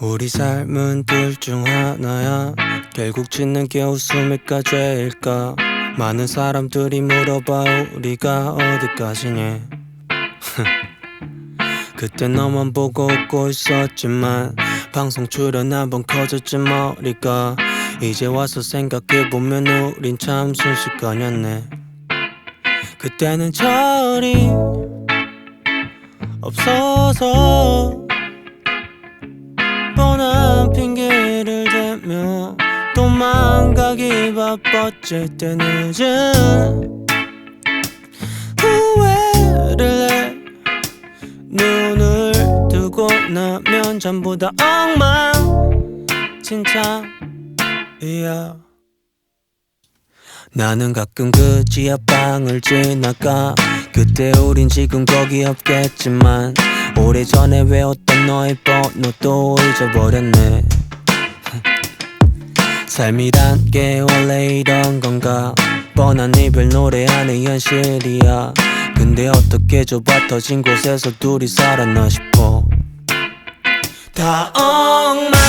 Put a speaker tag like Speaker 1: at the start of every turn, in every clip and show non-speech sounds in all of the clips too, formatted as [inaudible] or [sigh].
Speaker 1: 우리 삶은 둘 중 하나야. 결국 짓는 게 웃음일까 죄일까? 많은 사람들이 물어봐 우리가 어디까지니? [laughs] 그때 너만 보고 웃고 있었지만 방송 출연 한 번 커졌지 머리가. 이제 와서 생각해보면 우린 참 순식간이었네. 그때는 철이 없어서 도망가기 바빴을 때 늦은 후회를 해. 눈을 뜨고 나면 전부 다 엉망진창이야. 나는 가끔 그 지하방을 지나가. 그때 우린 지금 거기 없겠지만 오래전에 외웠던 너의 번호도 잊어버렸네 삶이란 게 원래 이런 건가? 뻔한 이별 노래하는 현실이야. 근데 어떻게 좁아 터진 곳에서 둘이 살았나 싶어. 다 엉망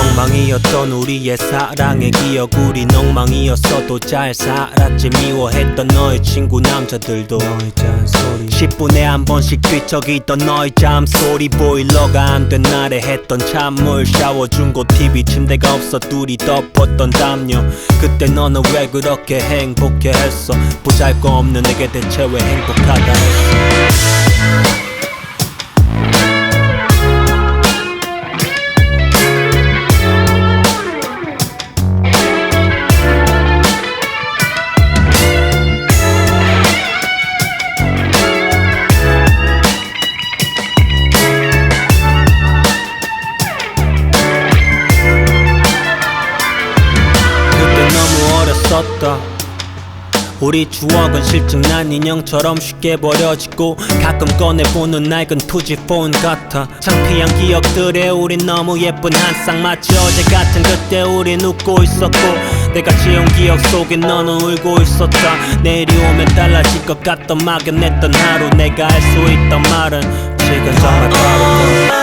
Speaker 1: 엉망이었던 우리의 사랑의 기억. 우린 엉망이었어도 잘 살았지. 미워했던 너의 친구 남자들도 너의 잔소리. 10분에 한 번씩 뒤척이던 너의 잠소리. 보일러가 안 된 날에 했던 찬물. 샤워준 곳 TV 침대가 없어 둘이 덮었던 담요. 그때 너는 왜 그렇게 행복해 했어? 보잘것없는 내게 대체 왜 행복하다 했어 어렸었다. 우리 추억은 실증난 인형처럼 쉽게 버려지고 가끔 꺼내보는 낡은 투지폰 같아. 창피한 기억들에 우린 너무 예쁜 한 쌍 마치 어제 같은 그때 우린 웃고 있었고 내가 지운 기억 속에 너는 울고 있었다. 내일이 오면 달라질 것 같던 막연했던 하루 내가 할 수 있던 말은 지금 정말 빠르다